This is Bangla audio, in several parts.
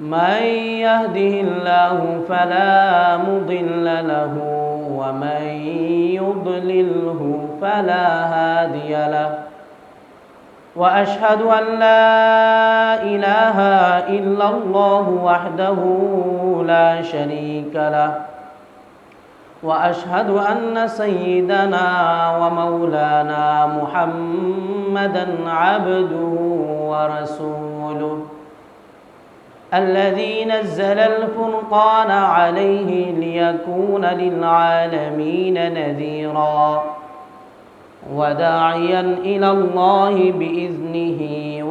من يهده الله فلا مضل له ومن يضلله فلا هادي له. وأشهد أن لا إله إلا الله وحده لا شريك له. وأشهد أن سيدنا ومولانا محمدا عبده ورسوله. الذي نزل الفرقان عليه ليكون للعالمين نذيرا وداعيا الى الله باذنه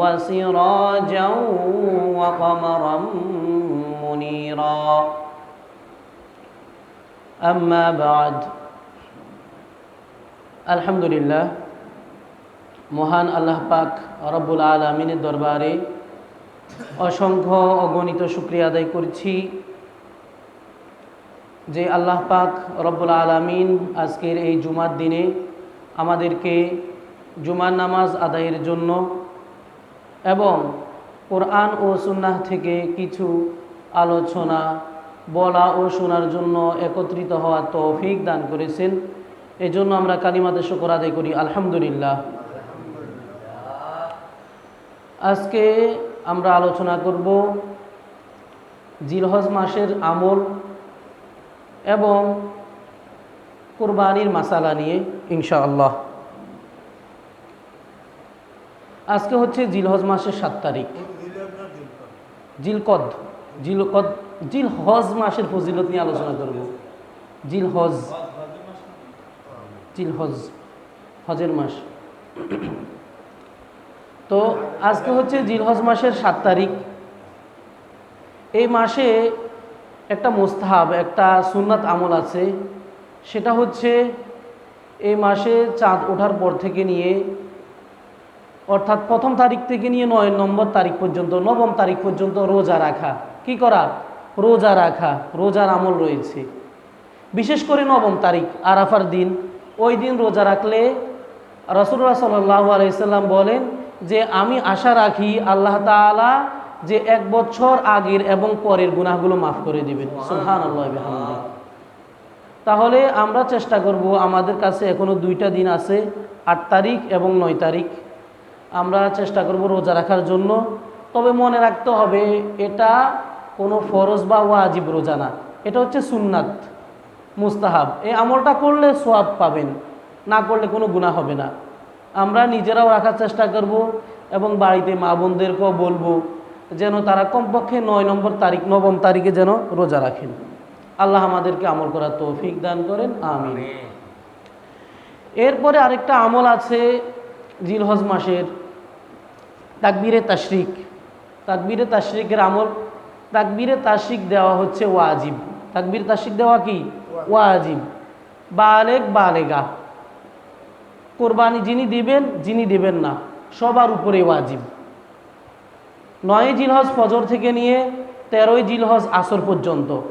وسراجا وقمرا منيرا اما بعد الحمد لله মহান আল্লাহ পাক রব্বুল আলমিনের দরবারে অসংখ্য অগণিত শুক্রিয়া আদায় করছি যে আল্লাহ পাক রব্বুল আলমিন আজকের এই জুমার দিনে আমাদেরকে জুমার নামাজ আদায়ের জন্য এবং কোরআন ও সুন্নাহ থেকে কিছু আলোচনা বলা ও শোনার জন্য একত্রিত হওয়ার তৌফিক দান করেছেন। এজন্য আমরা কালিমাতে শুকর আদায় করি, আলহামদুলিল্লাহ। আজকে আমরা আলোচনা করব জিলহজ মাসের আমল এবং কোরবানির মাসালা নিয়ে, ইনশাআল্লাহ। আজকে হচ্ছে জিলহজ মাসের সাত তারিখ। জিলকদ জিলকদ জিল হজ মাসের ফজিলত নিয়ে আলোচনা করব। জিল হজ জিল হজ হজের মাস। তো আজকে হচ্ছে জিলহজ মাসের সাত তারিখ। এই মাসে একটা মোস্তাহাব, একটা সুন্নাত আমল আছে। সেটা হচ্ছে এই মাসে চাঁদ ওঠার পর থেকে নিয়ে, অর্থাৎ প্রথম তারিখ থেকে নিয়ে নয় নম্বর তারিখ পর্যন্ত, নবম তারিখ পর্যন্ত রোজা রাখা। কি করা? রোজা রাখা, রোজার আমল রয়েছে। বিশেষ করে নবম তারিখ, আরাফার দিন। ওই দিন রোজা রাখলে রসুল্লাহ সাল্লাহ আলাইসাল্লাম বলেন যে আমি আশা রাখি আল্লাহ তালা যে এক বছর আগের এবং পরের গুনাহগুলো মাফ করে দিবেন। সুহান আল্লাহ তাহলে আমরা চেষ্টা করব আমাদের কাছে এখনও দুইটা দিন আছে আট তারিখ এবং নয় তারিখ। আমরা চেষ্টা করব রোজা রাখার জন্য। তবে মনে রাখতে হবে এটা কোনো ফরজ বা ওয়াজিব রোজা না। এটা হচ্ছে সুন্নাত মুস্তাহাব। এই আমলটা করলে সোয়াব পাবেন না করলে কোনো গুণা হবে না। আমরা নিজেরাও রাখার চেষ্টা করব এবং বাড়িতে মা বোনদেরকেও বলব যেন তারা কমপক্ষে নয় নম্বর তারিখ নবম তারিখে যেন রোজা রাখেন। আল্লাহ আমাদেরকে আমল করার তৌফিক দান করেন। আমিন। এরপরে আরেকটা আমল আছে জিলহজ মাসের তাকবিরে তাশরিক। তাকবিরে তাশরিকের আমল তাকবিরে তাশরিক দেওয়া হচ্ছে ওয়াজিব। তাকবির তাশরিক দেওয়া কি? ওয়াজিব। বালেক বালেগা। কোরবানি যিনি দিবেন যিনি দিবেন না। সবার উপরে ওয়াজিব। নয় জিলহজ ফজর থেকে নিয়ে তেরোই জিলহজ আসর পর্যন্ত।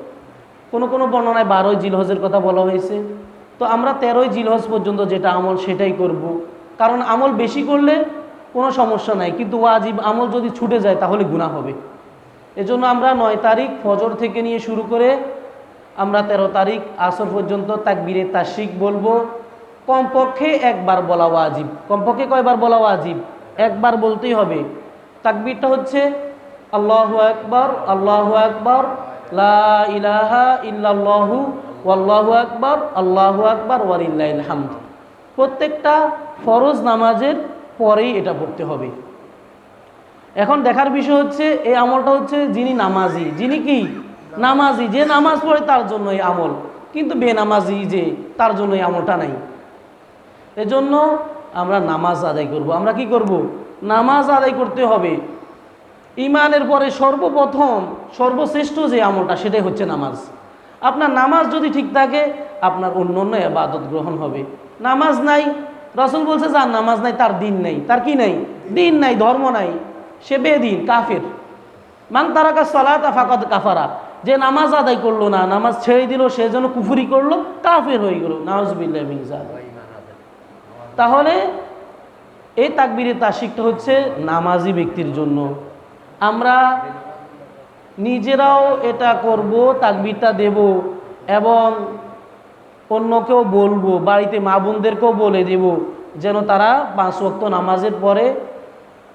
কোনো কোনো বর্ণনায় বারোই জিলহজের কথা বলা হয়েছে। তো আমরা তেরোই জিলহজ পর্যন্ত যেটা আমল সেটাই করব। কারণ আমল বেশি করলে কোনো সমস্যা নাই। কিন্তু ওয়াজিব আমল যদি ছুটে যায়, তাহলে গুণা হবে। এজন্য আমরা নয় তারিখ ফজর থেকে নিয়ে শুরু করে আমরা তেরো তারিখ আসর পর্যন্ত তাকবিরে তাসিক বলব। কমপক্ষে একবার বলা ওয়াজিব। কমপক্ষে কয়বার বলা ওয়াজিব? একবার বলতেই হবে। তাকবিরটা হচ্ছে, আল্লাহ আকবর আল্লাহ আকবর ইলাহা ইল্লাল্লাহু, ওয়াল্লাহু আকবার, আল্লাহু আকবার, ওয়ালিল্লাহিল হামদ। প্রত্যেকটা ফরজ নামাজের পরেই এটা পড়তে হবে। এখন দেখার বিষয় হচ্ছে, এই আমলটা হচ্ছে যিনি নামাজি। যিনি কি? নামাজি। যে নামাজ পড়ে তার জন্য এই আমল। কিন্তু বেনামাজি যে, তার জন্য এই আমলটা নাই। এজন্য আমরা নামাজ আদায় করব। আমরা কি করব? নামাজ আদায় করতে হবে। ইমানের পরে সর্বপ্রথম, সর্বশ্রেষ্ঠ যে আমলটা, সেটাই হচ্ছে নামাজ। আপনার নামাজ যদি ঠিক থাকে, আপনার অন্য অন্য এবাদত গ্রহণ হবে। নামাজ নাই। রসুল বলছে, যার নামাজ নাই, তার দিন নাই। তার কি নাই? দিন নাই, ধর্ম নাই। সে বেদিন, কাফের। মান তারাকা সলাতা ফাকাদ কাফারা। যে নামাজ আদায় করল না, নামাজ ছেড়ে দিল, সে যেন কুফুরি করল, কাফের হয়ে গেল। নাউজবিল্লাহ মিন যালিক। তাহলে এই তাকবীরের তাসিকটা হচ্ছে নামাজি ব্যক্তির জন্য আমরা নিজেরাও এটা করব, তাকবিরটা দেব এবং অন্যকেও বলব, বাড়িতে মা বোনদেরকেও বলে দেব যেন তারা পাঁচ ওয়াক্ত নামাজের পরে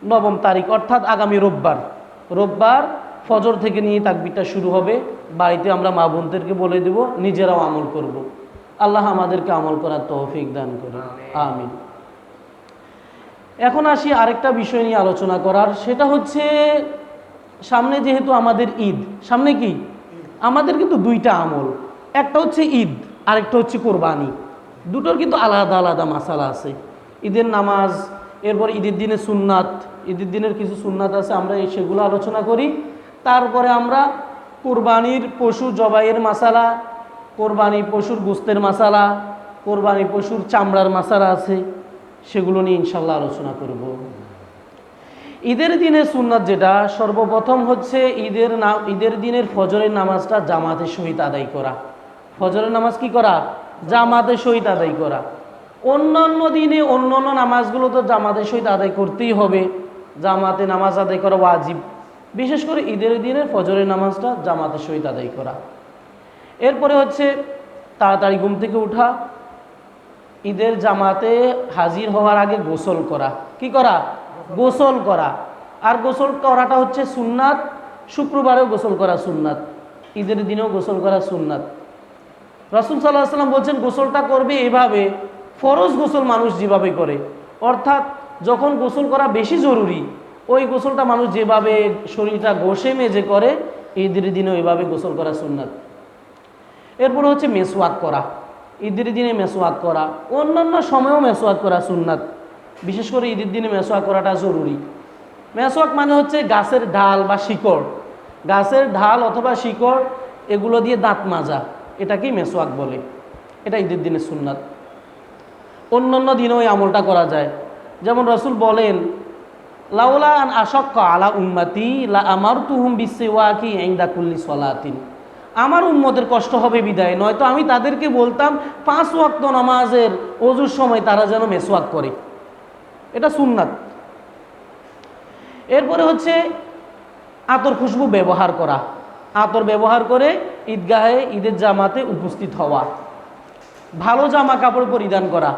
নবম তারিখ, অর্থাৎ আগামী রোববার রোববার ফজর থেকে নিয়ে তাকবিরটা শুরু হবে বাড়িতে আমরা মা বোনদেরকে বলে দেব, নিজেরাও আমল করব। আল্লাহ আমাদেরকে আমল করার তৌফিক দান করে আমিন। এখন আসি আরেকটা বিষয় নিয়ে আলোচনা করার। সেটা হচ্ছে সামনে যেহেতু আমাদের ঈদ সামনে কি? আমাদের কিন্তু দুইটা আমল। একটা হচ্ছে ঈদ আরেকটা হচ্ছে কোরবানি। দুটোর কিন্তু আলাদা আলাদা মাসালা আছে। ঈদের নামাজ এরপর ঈদের দিনে সুন্নাত ঈদের দিনের কিছু সুন্নাত আছে আমরা সেগুলো আলোচনা করি। তারপরে আমরা কোরবানির পশু জবাইয়ের মাসালা কোরবানি পশুর গোস্তের মাসালা কোরবানি পশুর চামড়ার মাসালা আছে, সেগুলো নিয়ে ইনশাল্লাহ আলোচনা করব। ঈদের দিনের সুন্নাত যেটা, সর্বপ্রথম হচ্ছে ঈদের না, ঈদের দিনের ফজরের নামাজটা জামাতের সহিত আদায় করা। ফজরের নামাজ কি করা? জামাতের সহিত আদায় করা। অন্যান্য দিনে অন্য অন্য নামাজগুলো তো জামাতের সহিত আদায় করতেই হবে। জামাতে নামাজ আদায় করা ওয়াজিব। বিশেষ করে ঈদের দিনের ফজরের নামাজটা জামাতের সহিত আদায় করা। এরপরে হচ্ছে তাড়াতাড়ি ঘুম থেকে উঠা, ঈদের জামাতে হাজির হওয়ার আগে গোসল করা। কি করা? গোসল করা। আর গোসল করাটা হচ্ছে সুন্নাত, শুক্রবারেও গোসল করা সুন্নাত, ঈদের দিনেও গোসল করা সুন্নাত। রাসুল সাল্লাহ সাল্লাম বলছেন, গোসলটা করবে এভাবে, ফরজ গোসল মানুষ যেভাবে করে। অর্থাৎ যখন গোসল করা বেশি জরুরি, ওই গোসলটা মানুষ যেভাবে শরীরটা ঘষে মেজে করে, ঈদের দিনে ওইভাবে গোসল করা সুন্নাত। এরপরে হচ্ছে মেসওয়াক করা, ঈদের দিনে মেসওয়াক করা, অন্যান্য সময়েও মেসওয়াক করা সুন্নাত। বিশেষ করে ঈদের দিনে মেসওয়াক করাটা জরুরি। মেসওয়াক মানে হচ্ছে গাছের ঢাল বা শিকড়। গাছের ঢাল অথবা শিকড়, এগুলো দিয়ে দাঁত মাজা, এটাকেই মেসওয়াক বলে। এটা ঈদের দিনে সুন্নাত। অন্যান্য দিনেও এই আমলটা করা যায়। যেমন রসুল বলেন, লাউলা আন আশক্ক আলা উম্মাতি, লা আমার তুহুম বিসেওয়াকি ইনদা কুল্লি সলাতিন। আমার উম্মতের কষ্ট হবে বিদায়। নয়তো আমি তাদেরকে বলতাম, পাঁচ ওয়াক্ত নামাজের অজুর সময় তারা যেন মেসওয়াক করে। এটা সুন্নাত। এরপরে হচ্ছে আতর খুশবু ব্যবহার করা। আতর ব্যবহার করে ঈদগাহে ঈদের জামাতে উপস্থিত হওয়া। ভালো জামা কাপড় পরিধান করা।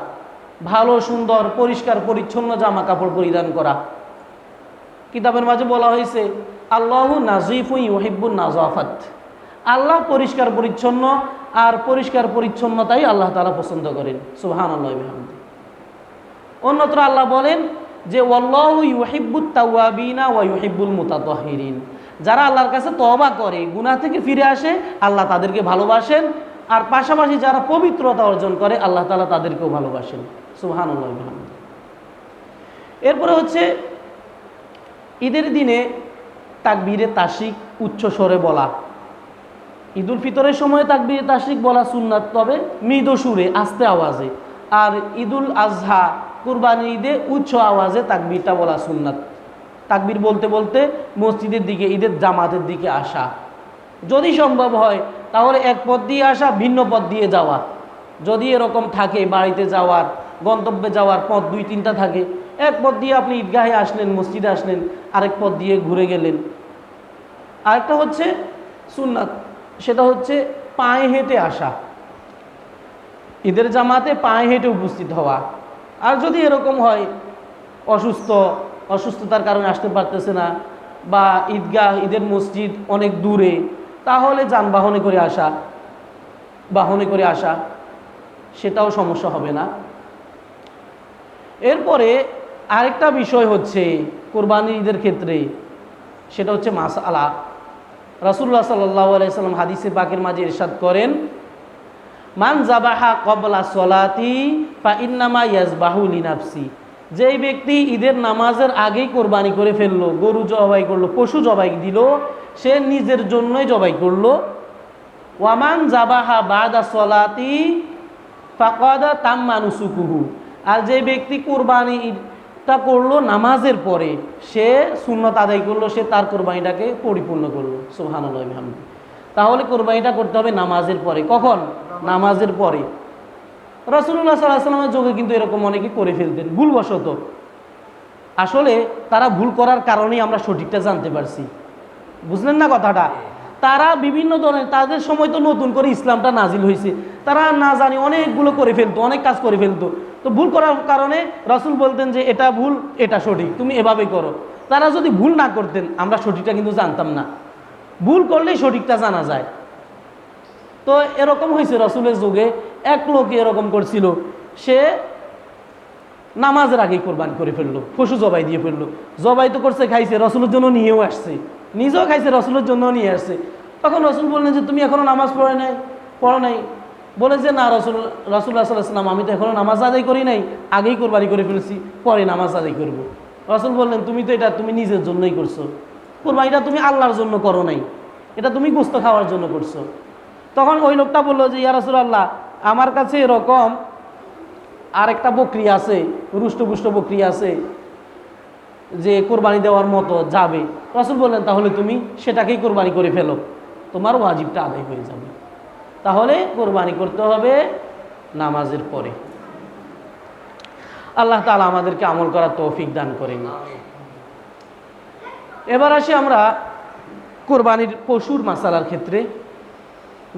ভালো, সুন্দর, পরিষ্কার, পরিচ্ছন্ন জামা কাপড় পরিধান করা। কিতাবের মাঝে বলা হয়েছে, আল্লাহ নাজিফু ইহিব্বুন নাজাফাত। আল্লাহ পরিষ্কার পরিচ্ছন্ন, আর পরিষ্কার পরিচ্ছন্নতাই আল্লাহ তালা পছন্দ করেন। সুহান আল্লাহ অন্যত্র আল্লাহ বলেন যে, ওয়াল্লাহ ইউহিব্বুত তাওয়াবিনা ওয়া ইউহিব্বুল মুতাতাহিরিন। যারা আল্লাহর কাছে তওবা করে, গুনাহ থেকে ফিরে আসে, আল্লাহ তাদেরকে ভালোবাসেন। আর পাশাপাশি যারা পবিত্রতা অর্জন করে, আল্লাহ তাআলা তাদেরকেও ভালোবাসেন। সুবহানাল্লাহ বিহামদি। এরপরে হচ্ছে, ঈদের দিনে তাকবীরে তাসিক উচ্চ স্বরে বলা। ঈদুল ফিতরের সময় তাকবীরে তাসিক বলা সুন্নাত, তবে মৃদু সুরে, আস্তে আওয়াজে। আর ঈদুল আজহা, কুরবানি ঈদে উচ্চ আওয়াজে তাকবিরটা বলা সুন্নাত। তাকবির বলতে বলতে মসজিদের দিকে, ঈদের জামাতের দিকে আসা। যদি সম্ভব হয়, তাহলে এক পথ দিয়ে আসা, ভিন্ন পথ দিয়ে যাওয়া। যদি এরকম থাকে বাড়িতে যাওয়ার, গন্তব্যে যাওয়ার পথ দুই, তিনটা থাকে, এক পথ দিয়ে আপনি ঈদগাহে আসলেন, মসজিদে আসলেন, আরেক পথ দিয়ে ঘুরে গেলেন। আরেকটা হচ্ছে সুন্নাত। সেটা হচ্ছে পায়ে হেঁটে আসা। ঈদের জামাতে পায়ে হেঁটে উপস্থিত হওয়া। আর যদি এরকম হয়, অসুস্থ, অসুস্থতার কারণে আসতে পারতেছে না, বা ঈদগাহ, ঈদের মসজিদ অনেক দূরে, তাহলে যানবাহনে করে আসা, বাহনে করে আসা, সেটাও সমস্যা হবে না। এরপরে আরেকটা বিষয় হচ্ছে কোরবানি ঈদের ক্ষেত্রে, সেটা হচ্ছে মাস মাসালা। রাসুল্লাহ সাল্লাহ আলাইসাল্লাম হাদিসে পাকের মাঝে ইরশাদ করেন, মান জাবাহা কবলা সলাতি পা ইন্নামা ইয়াজবাহু লিনাফসি। যেই ব্যক্তি ঈদের নামাজের আগেই কোরবানি করে ফেলল, গরু জবাই করল, পশু জবাই দিল, সে নিজের জন্যই জবাই করল। ওয়ামান জাবাহা বাদা সলাতি ফাকাদা তাম মানুসুকুহু আর যে ব্যক্তি কোরবানিটা করল নামাজের পরে সে সুন্নত আদায় করল, সে তার কোরবানিটাকে পরিপূর্ণ করল। সুবহানাল্লাহ বিহামদি তাহলে কোরবানিটা করতে হবে নামাজের পরে। কখন? নামাজের পরে। রসুল্লাহ সাল্লাহ সাল্লামের যোগে কিন্তু এরকম অনেকে করে ফেলতেন। ভুলবশত। আসলে তারা ভুল করার কারণেই আমরা সঠিকটা জানতে পারছি। বুঝলেন না কথাটা? তারা বিভিন্ন ধরনের, তাদের সময় তো নতুন করে ইসলামটা নাজিল হয়েছে। তারা না জানি অনেকগুলো করে ফেলতো, অনেক কাজ করে ফেলতো। তো ভুল করার কারণে রসুল বলতেন যে এটা ভুল, এটা সঠিক, তুমি এভাবেই করো। তারা যদি ভুল না করতেন, আমরা সঠিকটা কিন্তু জানতাম না। ভুল করলেই সঠিকটা জানা যায়। তো এরকম হয়েছে রসুলের যুগে, এক লোক এরকম করছিল। সে নামাজের আগেই কোরবান করে ফেলল, পশু জবাই দিয়ে ফেলল। জবাই তো করছে, খাইছে, রসুলের জন্য নিয়েও আসছে। নিজেও খাইছে, রসুলের জন্য নিয়ে আসছে। তখন রসুল বললেন যে, তুমি এখনও নামাজ পড়ে নাই, পড়ো নাই। বলে যে, না, রসুল রসুল্লাহ সাল্লাহাম আমি তো এখনও নামাজ আদায় করি নাই, আগেই কোরবানি করে ফেলেছি, পরে নামাজ আদায় করব। রসুল বললেন, তুমি তো এটা তুমি নিজের জন্যই করছ। কোরবানিটা তুমি আল্লাহর জন্য করো নাই। এটা তুমি গোস্ত খাওয়ার জন্য করছ। তখন ওই লোকটা বলল যে, ইয়া রসুল আল্লাহ আমার কাছে এরকম আর একটা বকরি আছে, রুষ্টপুষ্ট বকরি আছে, যে কোরবানি দেওয়ার মতো যাবে। রসুল বললেন, তাহলে তুমি সেটাকেই কোরবানি করে ফেলো। তোমার ওয়াজিবটা আদায় হয়ে যাবে। তাহলে কোরবানি করতে হবে নামাজের পরে। আল্লাহ তালা আমাদেরকে আমল করার তৌফিক দান করেন। এবার আসি আমরা কোরবানির পশুর মাসালার ক্ষেত্রে।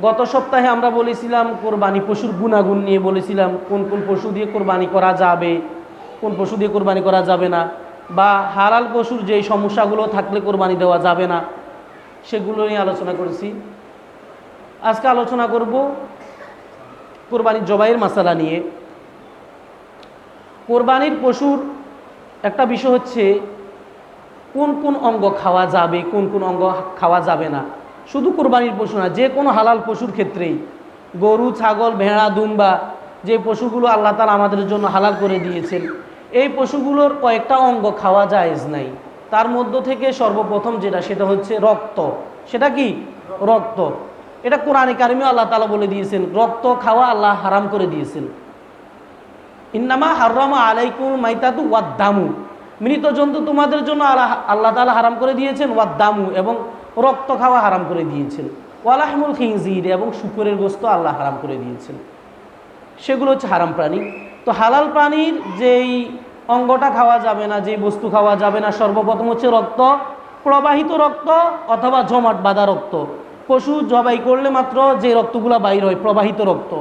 গত সপ্তাহে আমরা বলেছিলাম কোরবানি পশুর গুণাগুণ নিয়ে বলেছিলাম, কোন কোন পশু দিয়ে কোরবানি করা যাবে, কোন পশু দিয়ে কোরবানি করা যাবে না, বা হালাল পশুর যেই সমস্যাগুলো থাকলে কোরবানি দেওয়া যাবে না, সেগুলো নিয়ে আলোচনা করেছি। আজকে আলোচনা করব কোরবানির জবাইয়ের মশালা নিয়ে। কোরবানির পশুর একটা বিষয় হচ্ছে কোন কোন অঙ্গ খাওয়া যাবে, কোন কোন অঙ্গ খাওয়া যাবে না। শুধু কোরবানির পশু না, যে কোনো হালাল পশুর ক্ষেত্রেই, গরু, ছাগল, ভেড়া, দুম্বা, যে পশুগুলো আল্লাহ তালা আমাদের জন্য হালাল করে দিয়েছেন, এই পশুগুলোর কয়েকটা অঙ্গ খাওয়া জায়েজ নাই। তার মধ্য থেকে সর্বপ্রথম যেটা, সেটা হচ্ছে রক্ত। সেটা কি? রক্ত। এটা কোরআনে কারিমেও আল্লাহ তালা বলে দিয়েছেন, রক্ত খাওয়া আল্লাহ হারাম করে দিয়েছেন। ইন্নামা হারামা আলাইকুম মাইতাতু ওয়াদ্দামু। মৃত জন্তু তোমাদের জন্য আল্লাহ আল্লাহ তালা হারাম করে দিয়েছেন, ওয়াদ্দামু, এবং রক্ত খাওয়া হারাম করে দিয়েছেন। ওয়ালাহমুল খিংজির এবং শুকুরের গোস্ত আল্লাহ হারাম করে দিয়েছেন। সেগুলো হচ্ছে হারাম প্রাণী। তো হালাল প্রাণীর যেই অঙ্গটা খাওয়া যাবে না, যেই বস্তু খাওয়া যাবে না, সর্বপ্রথম হচ্ছে রক্ত, প্রবাহিত রক্ত অথবা জমাট বাঁধা রক্ত। পশু জবাই করলে মাত্র যে রক্তগুলো বাইর হয়, প্রবাহিত রক্ত।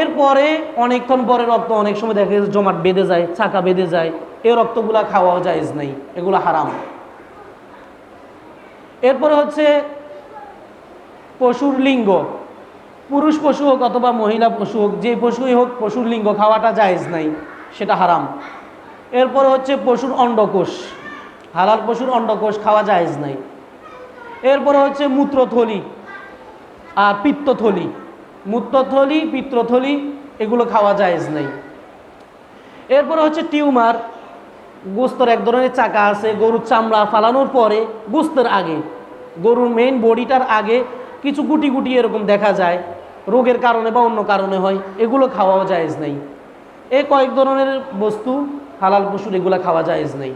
এরপরে অনেকক্ষণ পরে রক্ত অনেক সময় দেখা যায় জমাট বেঁধে যায়, চাকা বেঁধে যায়, এই রক্তগুলা খাওয়াও জায়েজ নাই, এগুলো হারাম। এরপরে হচ্ছে পশুর লিঙ্গ। পুরুষ পশু হোক অথবা মহিলা পশু হোক, যে পশুই হোক, পশুর লিঙ্গ খাওয়াটা জায়েজ নাই, সেটা হারাম। এরপরে হচ্ছে পশুর অন্ডকোষ। হালাল পশুর অন্ডকোষ খাওয়া জায়েজ নাই। এরপরে হচ্ছে মূত্রথলি আর পিত্তথলি। মূত্রথলি, পিত্তথলি, এগুলো খাওয়া জায়েজ নাই। এরপরে হচ্ছে টিউমার। গোস্তর এক ধরনের চাকা আছে, গরুর চামড়া ফালানোর পরে গোস্তের আগে, গরুর মেইন বডিটার আগে কিছু গুটি গুটি এরকম দেখা যায়, রোগের কারণে বা অন্য কারণে হয়, এগুলো খাওয়াও জায়েজ নাই। এ কয়েক ধরনের বস্তু হালাল পশুর এগুলো খাওয়া জায়েজ নাই।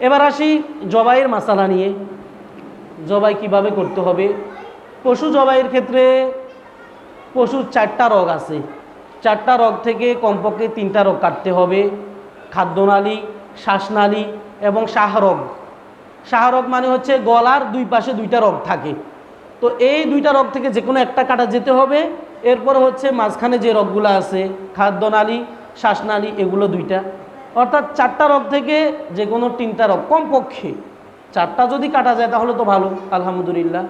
এবার আসি জবাইয়ের মাসালা নিয়ে। জবাই কীভাবে করতে হবে? পশু জবাইয়ের ক্ষেত্রে পশুর চারটা রোগ আছে। চারটা রোগ থেকে কমপক্ষে তিনটা রোগ কাটতে হবে। খাদ্যনালী, শ্বাসনালী এবং শাহরগ। শাহরগ মানে হচ্ছে গলার দুই পাশে দুইটা রোগ থাকে। তো এই দুইটা রোগ থেকে যে কোনো একটা কাটা যেতে হবে। এরপর হচ্ছে মাঝখানে যে রোগগুলো আছে, খাদ্যনালী, শ্বাসনালী, এগুলো দুইটা। অর্থাৎ চারটা রোগ থেকে যে কোনো তিনটা রোগ কমপক্ষে চারটা যদি কাটা যায় তাহলে তো ভালো, আলহামদুলিল্লাহ।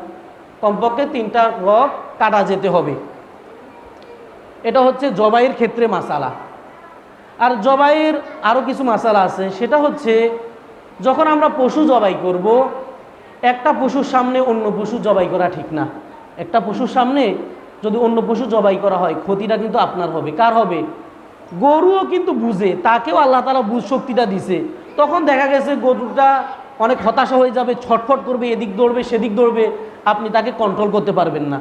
কমপক্ষে তিনটা রোগ কাটা যেতে হবে। এটা হচ্ছে জবাইয়ের ক্ষেত্রে মাসালা। আর জবাইয়ের আরও কিছু মাসালা আছে, সেটা হচ্ছে যখন আমরা পশু জবাই করব, একটা পশুর সামনে অন্য পশু জবাই করা ঠিক না। একটা পশুর সামনে যদি অন্য পশু জবাই করা হয়, ক্ষতিটা কিন্তু আপনার হবে। কার হবে? গরুও কিন্তু বুঝে, তাকেও আল্লাহ তালা বুঝ শক্তিটা দিছে। তখন দেখা গেছে গরুটা অনেক হতাশা হয়ে যাবে, ছটফট করবে, এদিক দৌড়বে, সেদিক দৌড়বে, আপনি তাকে কন্ট্রোল করতে পারবেন না।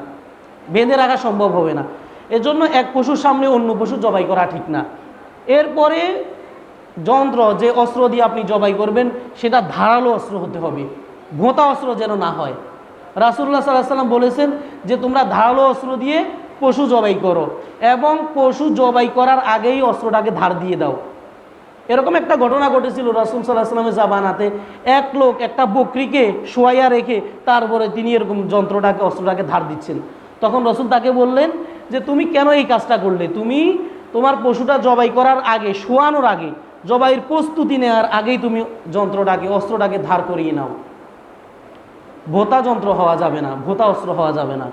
বেঁধে রাখা সম্ভব হবে না। এজন্য এক পশুর সামনে অন্য পশু জবাই করা ঠিক না। এরপরে যন্ত্র, যে অস্ত্র দিয়ে আপনি জবাই করবেন, সেটা ধারালো অস্ত্র হতে হবে। ভোঁতা অস্ত্র যেন না হয়। রাসুল্লাহ সাল্লাহ সাল্লাম বলেছেন যে, তোমরা ধারালো অস্ত্র দিয়ে পশু জবাই করো এবং পশু জবাই করার আগেই অস্ত্রটাকে ধার দিয়ে দাও। এরকম একটা ঘটনা ঘটেছিল রাসুল সাল্লাহ জাবানাতে এক লোক একটা বকরিকে শোয়াইয়া রেখে তারপরে তিনি এরকম যন্ত্রটাকে, অস্ত্রটাকে ধার দিচ্ছেন। তখন রসুল তাকে বললেন যে, তুমি কেন এই কাজটা করলে? তুমি তোমার পশুটা জবাই করার আগে, শোয়ানোর আগে, জবাইয়ের প্রস্তুতি নেওয়ার আগেই তুমি যন্ত্রটাকে, অস্ত্রটাকে ধার করিয়ে নাও। ভোতা যন্ত্র হওয়া যাবে না, ভোতা অস্ত্র হওয়া যাবে না।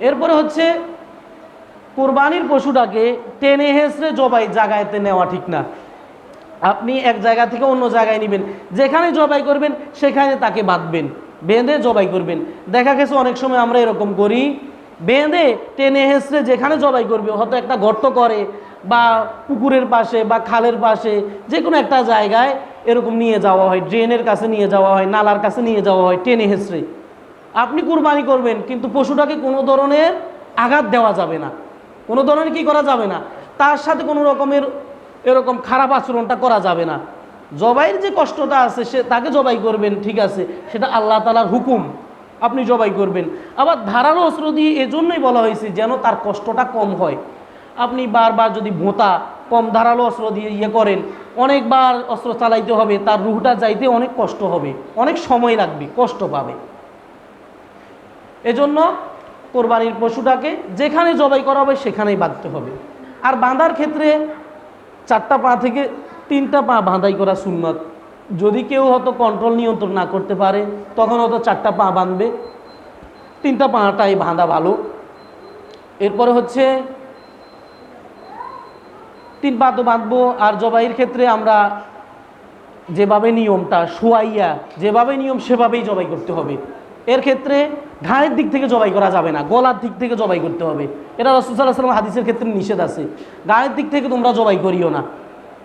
এরপরে হচ্ছে, কোরবানির পশুটাকে টেনে হেসড়ে জবাই জায়গাতে নেওয়া ঠিক না। আপনি এক জায়গা থেকে অন্য জায়গায় নেবেন। যেখানে জবাই করবেন, সেখানে তাকে বাঁধবেন। বেঁধে জবাই করবেন। দেখা গেছে অনেক সময় আমরা এরকম করি, বেঁধে, টেনে হেসড়ে যেখানে জবাই করবে, হয়তো একটা গর্ত করে, বা পুকুরের পাশে, বা খালের পাশে যে কোনো একটা জায়গায় এরকম নিয়ে যাওয়া হয়, ড্রেনের কাছে নিয়ে যাওয়া হয়, নালার কাছে নিয়ে যাওয়া হয়, টেনে হেসড়ে আপনি কুরবানি করবেন, কিন্তু পশুটাকে কোনো ধরনের আঘাত দেওয়া যাবে না। কোনো ধরনের কি করা যাবে না? তার সাথে কোনো রকমের এরকম খারাপ আচরণটা করা যাবে না। জবাইয়ের যে কষ্টটা আছে, সে তাকে জবাই করবেন, ঠিক আছে। সেটা আল্লাহ তালার হুকুম, আপনি জবাই করবেন। আবার ধারালো অস্ত্র দিয়ে এজন্যই বলা হয়েছে যেন তার কষ্টটা কম হয়। আপনি বারবার যদি ভোঁতা, কম ধারালো অস্ত্র দিয়ে ইয়ে করেন, অনেকবার অস্ত্র চালাইতে হবে, তার রুহটা যাইতে অনেক কষ্ট হবে, অনেক সময় লাগবে, কষ্ট পাবে। এজন্য কোরবানির পশুটাকে যেখানে জবাই করা হবে সেখানেই বাঁধতে হবে। আর বাঁধার ক্ষেত্রে চারটা পা থেকে তিনটা পা বাঁধাই করা সুন্নত। যদি কেউ হয়তো কন্ট্রোল নিয়ন্ত্রণ না করতে পারে, তখন হয়তো চারটা পা বাঁধবে। তিনটা পাটাই বাঁধা ভালো। এরপরে হচ্ছে তিন পা তো বাঁধবো। আর জবাইয়ের ক্ষেত্রে আমরা যেভাবে নিয়মটা, শোয়াইয়া যেভাবে নিয়ম সেভাবেই জবাই করতে হবে। এর ক্ষেত্রে ঘাড়ের দিক থেকে জবাই করা যাবে না, গলার দিক থেকে জবাই করতে হবে। এটা রসুল্লাহ সাল্লাম হাদিসের ক্ষেত্রে নিষেধ আছে। গায়ের দিক থেকে তোমরা জবাই করিও না।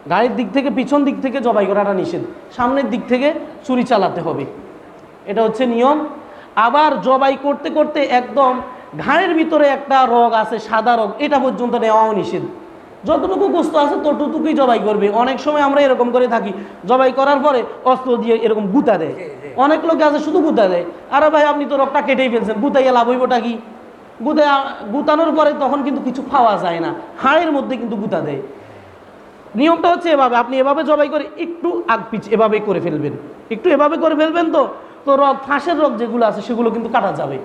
গায়ের দিক থেকে পিছন দিক থেকে জবাই করাটা নিষেধ। সামনের দিক থেকে চুরি চালাতে হবে। এটা হচ্ছে নিয়ম। আবার জবাই করতে করতে একদম ঘাড়ের ভিতরে একটা রোগ আছে, সাদা রোগ, এটা পর্যন্ত নেওয়াও নিষেধ। যতটুকু গোস্ত আছে ততটুকুই জবাই করবে। অনেক সময় আমরা এরকম করে থাকি জবাই করার পরে অস্ত্র দিয়ে এরকম গুতা দেয়। অনেক লোক আছে শুধু গুতা দেয়। আরে ভাই আপনি তো রক্তটা কেটেই ফেলছেন গুতাইয়া লাভ হইবটা কি? গুতা গুতানোর পরে তখন কিন্তু কিছু খাওয়া যায় না। হাড়ের মধ্যে কিন্তু গুতা দেয়। নিয়মটা হচ্ছে এভাবে আপনি এভাবে জবাই করে একটু আগ পিছ এভাবে করে ফেলবেন। একটু এভাবে করে ফেলবেন তো তো রগ ফাঁসের রগ যেগুলো আছে সেগুলো কিন্তু কাটা যাবে।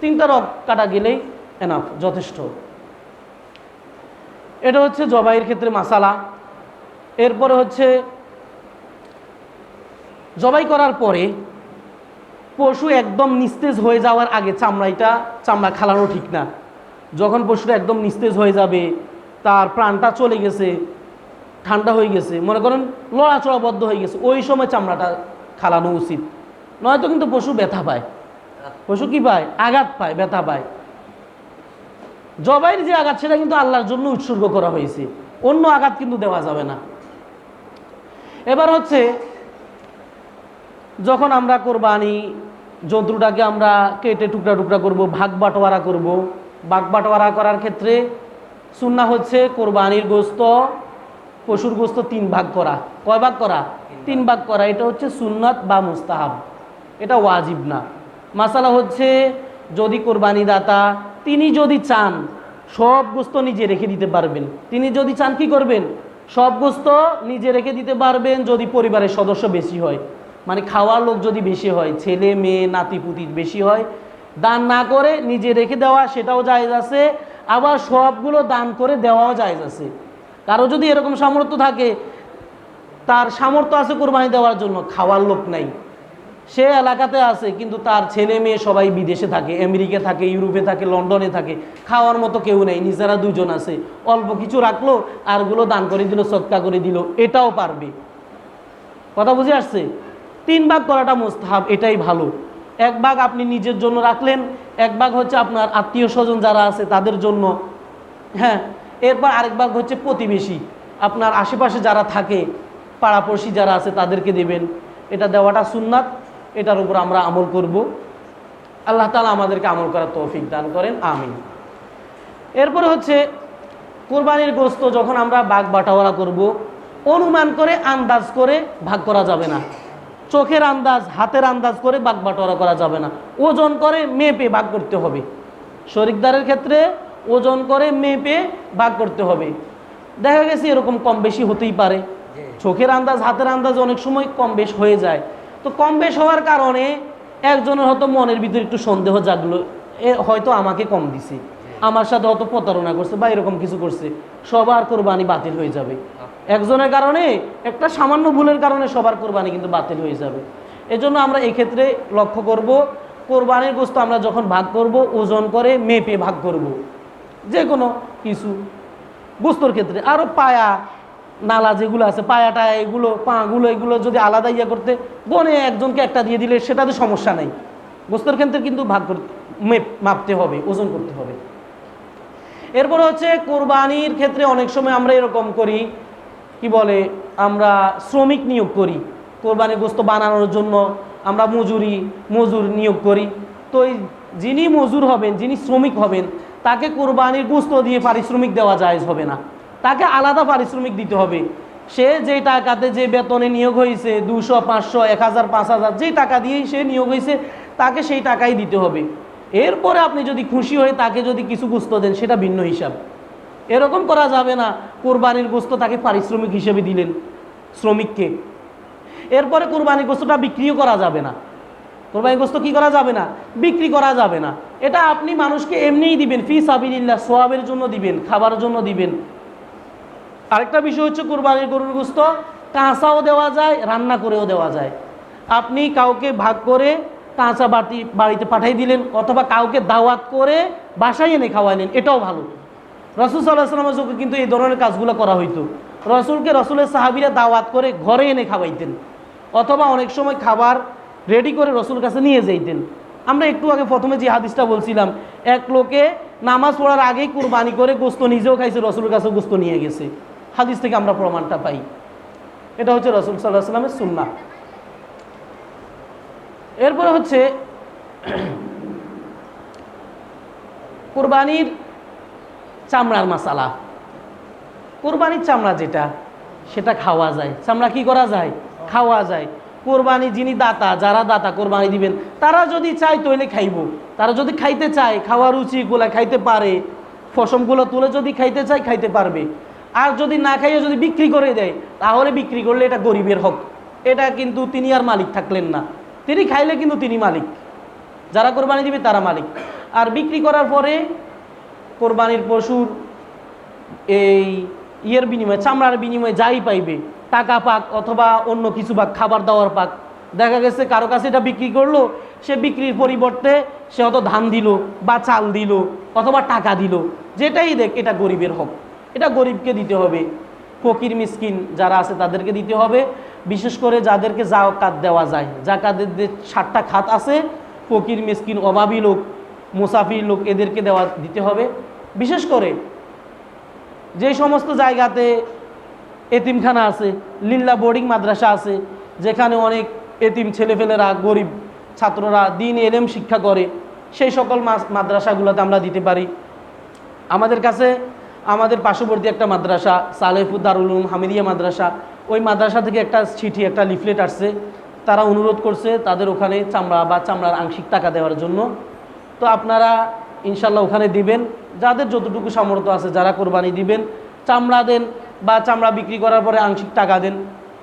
তিনটা রগ কাটা গেলেই এনাফ যথেষ্ট। এটা হচ্ছে জবাইয়ের ক্ষেত্রে মাসালা। এরপরে হচ্ছে জবাই করার পরে পশু একদম নিস্তেজ হয়ে যাওয়ার আগে চামড়াইটা, চামড়া খালানো ঠিক না। যখন পশুটা একদম নিস্তেজ হয়ে যাবে, তার প্রাণটা চলে গেছে, ঠান্ডা হয়ে গেছে, মনে করেন লড়াচড়াবদ্ধ হয়ে গেছে, ওই সময় চামড়াটা খালানো উচিত। নয়তো কিন্তু পশু ব্যথা পায়। পশু কি পায়? আঘাত পায়, ব্যথা পায়। জবাইয়ের যে আঘাত সেটা কিন্তু আল্লাহর জন্য উৎসর্গ করা হয়েছে। অন্য আঘাত কিন্তু দেওয়া যাবে না। এবার হচ্ছে যখন আমরা কোরবানি জন্তুটাকে আমরা কেটে টুকরা টুকরা করব ভাগ বাটোয়ারা করব ভাগ বাটোয়ারা করার ক্ষেত্রে সুন্না হচ্ছে কোরবানির গোস্ত পশুর গোস্ত তিন ভাগ করা। কয় ভাগ করা? তিন ভাগ। করা। এটা হচ্ছে সুন্নাত বা মুস্তাহাব। এটা ওয়াজিব না। মাসালা হচ্ছে যদি কোরবানি দাতা তিনি যদি চান, সব গোস্ত নিজে রেখে দিতে পারবেন। তিনি যদি চান, কি করবেন? সব গোস্ত নিজে রেখে দিতে পারবেন যদি পরিবারের সদস্য বেশি হয়। মানে খাওয়ার লোক যদি বেশি হয়, ছেলে, মেয়ে নাতি নাতিপুতি বেশি হয়, দান না করে নিজে রেখে দেওয়া সেটাও জায়েজ আছে, আবার সবগুলো দান করে দেওয়াও জায়েজ আছে। কারও যদি এরকম সামর্থ্য থাকে, তার সামর্থ্য আছে কোরবানি দেওয়ার জন্য, খাওয়ার লোক নাই। সে এলাকাতে আছে, কিন্তু তার ছেলে মেয়ে সবাই বিদেশে থাকে, আমেরিকা থাকে, ইউরোপে থাকে, লন্ডনে থাকে, খাওয়ার মতো কেউ নেই, নিজেরা দুজন আছে। অল্প কিছু রাখল, আরগুলো দান করে দিল, সৎকা করে দিল, এটাও পারবে। কথা বুঝে আসছে? তিন ভাগ করাটা মোস্তাহাব, এটাই ভালো। এক ভাগ আপনি নিজের জন্য রাখলেন, এক ভাগ হচ্ছে আপনার আত্মীয় স্বজন যারা আছে তাদের জন্য। হ্যাঁ এরপর আরেক ভাগ হচ্ছে প্রতিবেশী। আপনার আশেপাশে যারা থাকে, পাড়াপড়শি যারা আছে তাদেরকে দেবেন। এটা দেওয়াটা সুন্নাত। এটার উপর আমরা আমল করব। আল্লাহ তালা আমাদেরকে আমল করার তৌফিক দান করেন আমিন। এরপরে হচ্ছে কোরবানির গোস্ত যখন আমরা বাঘ বাটাওয়ারা করব অনুমান করে আন্দাজ করে ভাগ করা যাবে না। চোখের আন্দাজ হাতের আন্দাজ করে বাঘ বাটোয়ারা করা যাবে না। ওজন করে মেপে ভাগ করতে হবে। শরিকদারের ক্ষেত্রে ওজন করে মেপে ভাগ করতে হবে। দেখা গেছে এরকম কম বেশি হতেই পারে। চোখের আন্দাজ হাতের আন্দাজ অনেক সময় কম বেশ হয়ে যায়। তো কম বেশ হওয়ার কারণে একজনের হয়তো মনের ভিতরে একটু সন্দেহ জাগলো। এ হয়তো আমাকে কম দিছে। আমার সাথে হয়তো প্রতারণা করছে বা এরকম কিছু করছে। সবার কোরবানি বাতিল হয়ে যাবে। একজনের কারণে একটা সামান্য ভুলের কারণে সবার কোরবানি কিন্তু বাতিল হয়ে যাবে। এজন্য আমরা এক্ষেত্রে লক্ষ্য করব কোরবানির গোস্ত আমরা যখন ভাগ করব ওজন করে মেপে ভাগ করব। যে কোনো কিছু গোস্তর ক্ষেত্রে। আরও পায়া নালা যেগুলো আছে, পায়াটা, এগুলো, পাগুলো, এগুলো যদি আলাদা ইয়ে করতে, বনে একজনকে একটা দিয়ে দিলে সেটাতে সমস্যা নেই। গোস্তর ক্ষেত্রে কিন্তু ভাগ করতে, মেপ, মাপতে হবে, ওজন করতে হবে। এরপর হচ্ছে কোরবানির ক্ষেত্রে অনেক সময় আমরা এরকম করি, কি বলে, আমরা শ্রমিক নিয়োগ করি, কোরবানির গোস্ত বানানোর জন্য আমরা মজুরি, মজুর নিয়োগ করি। তো যিনি মজুর হবেন, যিনি শ্রমিক হবেন, তাকে কোরবানির গোস্ত দিয়ে পারিশ্রমিক দেওয়া যায় হবে না। তাকে আলাদা পারিশ্রমিক দিতে হবে। সে যে টাকাতে যে বেতনে নিয়োগ হয়েছে, দুশো, পাঁচশো, এক হাজার, পাঁচ হাজার, যেই টাকা দিয়েই সে নিয়োগ হয়েছে, তাকে সেই টাকাই দিতে হবে। এরপরে আপনি যদি খুশি হয়ে তাকে যদি কিছু গুস্ত দেন, সেটা ভিন্ন হিসাব। এরকম করা যাবে না, কোরবানির গোস্ত তাকে পারিশ্রমিক হিসেবে দিলেন শ্রমিককে। এরপরে কোরবানির গোস্তটা বিক্রিও করা যাবে না। কোরবানির গোস্ত কি করা যাবে না? বিক্রি করা যাবে না। এটা আপনি মানুষকে এমনিই দিবেন, ফি সাবিল্লা সোয়াবের জন্য দিবেন খাবার জন্য দিবেন। আরেকটা বিষয় হচ্ছে কোরবানির গরুর গোস্ত, কাঁচাও দেওয়া যায়, রান্না করেও দেওয়া যায়। আপনি কাউকে ভাগ করে কাঁচা বাটি বাড়িতে পাঠাই দিলেন অথবা কাউকে দাওয়াত করে বাসায় এনে খাওয়াইলেন এটাও ভালো। রসুল সাল্লাহ সাল্লামের যুগে কিন্তু এই ধরনের কাজগুলো করা হইতো। রসুলকে রসুলের সাহাবিরা দাওয়াত করে ঘরে এনে খাওয়াইতেন, অথবা অনেক সময় খাবার রেডি করে রসুল কাছে নিয়ে যাইতেন। আমরা একটু আগে প্রথমে যে হাদিসটা বলছিলাম, এক লোকে নামাজ পড়ার আগেই কুরবানি করে গোস্ত নিজেও খাইছে, রসুলের কাছে গোস্ত নিয়ে গেছে। হাদিস থেকে আমরা প্রমাণটা পাই। এটা হচ্ছে রসুল সাল্লাহ সাল্লামের সুন্না এরপরে হচ্ছে কোরবানির চামড়ার মাসালা। কোরবানির চামড়া যেটা, সেটা খাওয়া যায়। চামড়া কি করা যায়? খাওয়া যায়। কোরবানি যিনি দাতা, যারা দাতা কোরবানি দিবেন, তারা যদি চায় তৈলে খাইব। তারা যদি খাইতে চায়, খাওয়ার রুচিগুলো খাইতে পারে ফসমগুলো তুলে যদি খাইতে চায়, খাইতে পারবে। আর যদি না খাইয়ে যদি বিক্রি করে দেয়, তাহলে বিক্রি করলে এটা গরিবের হক। এটা কিন্তু তিনি আর মালিক থাকলেন না। তিনি খাইলে কিন্তু তিনি মালিক। যারা কোরবানি দিবে তারা মালিক। আর বিক্রি করার পরে কোরবানির পশুর এই ইয়ের বিনিময়ে, চামড়ার বিনিময়ে যাই পাইবে, টাকা পাক অথবা অন্য কিছু পাক, খাবার দাওয়ার পাক। দেখা গেছে কারও কাছে এটা বিক্রি করল, সে বিক্রির পরিবর্তে সে হয়তো ধান দিল বা চাল দিল অথবা টাকা দিল। যেটাই দেখ, এটা গরিবের হক। এটা গরিবকে দিতে হবে, ফকির, মিসকিন যারা আছে তাদেরকে দিতে হবে। বিশেষ করে যাদেরকে যা জাকাত দেওয়া যায় যে ষাটটা খাত আছে, ফকির, মিসকিন, অভাবী লোক, মুসাফির লোক এদেরকে দেওয়া, দিতে হবে। বিশেষ করে যে সমস্ত জায়গাতে এতিমখানা আছে, লিল্লা বোর্ডিং মাদ্রাসা আছে, যেখানে অনেক এতিম ছেলেফেলেরা গরিব ছাত্ররা দিন এলেম শিক্ষা করে, সেই সকল মাদ্রাসাগুলোতে আমরা দিতে পারি। আমাদের কাছে আমাদের পার্শ্ববর্তী একটা মাদ্রাসা সালেফুদ দারুল উলুম হামিদিয়া মাদ্রাসা। ওই মাদ্রাসা থেকে একটা চিঠি, একটা লিফলেট আসছে। তারা অনুরোধ করছে তাদের ওখানে চামড়া বা চামড়ার আংশিক টাকা দেওয়ার জন্য। তো আপনারা ইনশাল্লাহ ওখানে দিবেন। যাদের যতটুকু সামর্থ্য আছে যারা কোরবানি দিবেন, চামড়া দেন বা চামড়া বিক্রি করার পরে আংশিক টাকা দেন,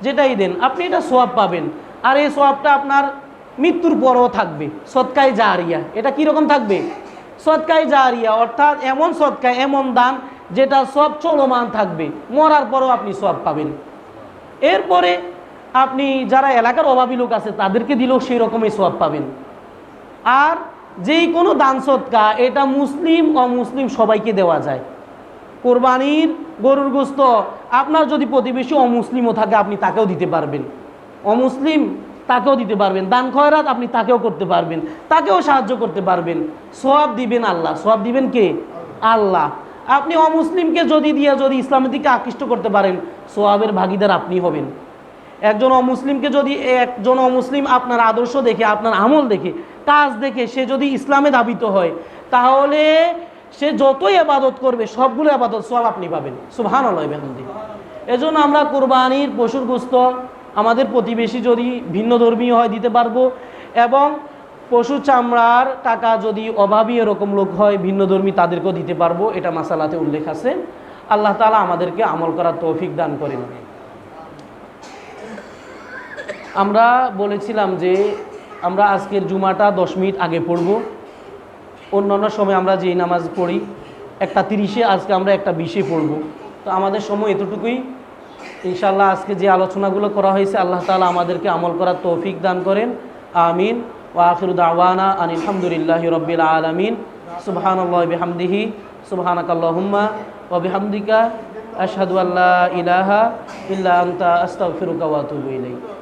যেটাই দেন, আপনি এটা সোয়াব পাবেন। আর এই সোয়াবটা আপনার মৃত্যুর পরও থাকবে। সৎকায় জারিয়া, এটা কীরকম থাকবে? সৎকায় জারিয়া, অর্থাৎ এমন সৎকায়, এমন দান যেটা সব চলমান থাকবে, মরার পরও আপনি সব পাবেন। এরপরে আপনি যারা এলাকার অভাবী লোক আছে, তাদেরকে দিলেও সেই রকমই সব পাবেন। আর যেই কোনো দান সৎকা এটা মুসলিম, অমুসলিম সবাইকে দেওয়া যায়। কোরবানির গরুর গোস্ত, আপনার যদি প্রতিবেশী অমুসলিমও থাকে, আপনি তাকেও দিতে পারবেন। অমুসলিম তাকেও দিতে পারবেন। দান খয়রাত আপনি তাকেও করতে পারবেন। তাকেও সাহায্য করতে পারবেন। সোয়াব দিবেন আল্লাহ। সোয়াব দিবেন কে? আল্লাহ। আপনি অমুসলিমকে যদি দিয়ে যদি ইসলামের দিকে আকৃষ্ট করতে পারেন, সোয়াবের ভাগিদার আপনি হবেন। একজন অমুসলিমকে যদি, একজন অমুসলিম আপনার আদর্শ দেখে, আপনার আমল দেখে, কাজ দেখে, সে যদি ইসলামে দাবিত হয়, তাহলে সে যতই আবাদত করবে, সবগুলো আবাদত সব আপনি পাবেন। আল্লাহ বেহামদি এজন্য আমরা কোরবানির পশুর গোস্ত, আমাদের প্রতিবেশী যদি ভিন্ন ধর্মীয় হয়, দিতে পারব। এবং পশু চামড়ার টাকা যদি অভাবী এরকম লোক হয়, ভিন্ন ধর্মী তাদেরকেও দিতে পারব, এটা মাসালাতে উল্লেখ আছে। আল্লাহ তালা আমাদেরকে আমল করার তৌফিক দান করেন। আমরা বলেছিলাম যে আমরা আজকের জুমাটা দশ মিনিট আগে পড়ব। অন্যান্য সময় আমরা যেই নামাজ পড়ি, একটা তিরিশে, আজকে আমরা একটা বিশে পড়ব। তো আমাদের সময় এতটুকুই। ইনশাল্লাহ আজকে যে আলোচনাগুলো করা হয়েছে, আল্লাহ তালা আমাদেরকে আমল করার তৌফিক দান করেন। আমিন। ওয়াখির দাওয়ানা আন আলহামদুলিল্লাহ রব্বিল আলমিন। সুবহানাল্লাহ বিহামদিহি, সুবহানাকাল্লাহুম্মা ওয়া বিহামদিকা, আশহাদু আল্লা ইলাহা ইল্লা আনতা, আস্তাগফিরুকা ওয়া আতুবু ইলাইক।